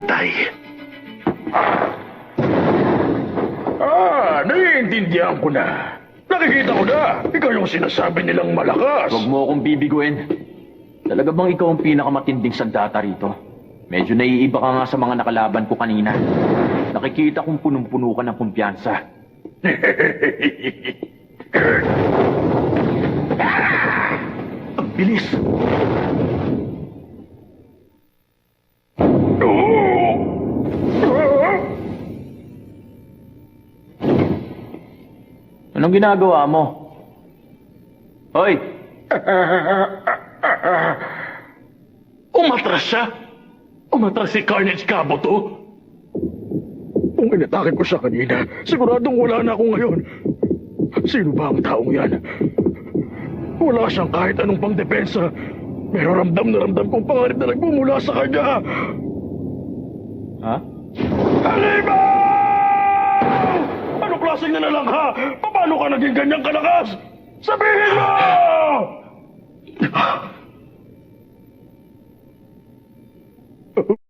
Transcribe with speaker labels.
Speaker 1: Tay. Ah, naiintindihan ko na. Nakikita ko na. Ikaw yung sinasabi nilang malakas.
Speaker 2: Huwag mo akong bibiguin. Talaga bang ikaw ang pinakamatinding sandata rito? Medyo naiiba ka nga sa mga nakalaban ko kanina. Nakikita kong punong-puno ka ng kumpiyansa.
Speaker 1: Ang bilis.
Speaker 2: Anong ginagawa mo? Hoy!
Speaker 1: Umatras siya. Umatras si Carnage Caboto. Kung inatake ko siya kanina, siguradong wala na ako ngayon. Sino ba ang taong yan? Wala siyang kahit anong pangdepensa. Pero ramdam na ramdam kong pangarap na nagmumula sa kanya.
Speaker 2: Ha?
Speaker 1: Halimaw! Ano klaseng na lang ha? Paano ka naging ganyang kalakas? Sabihin mo!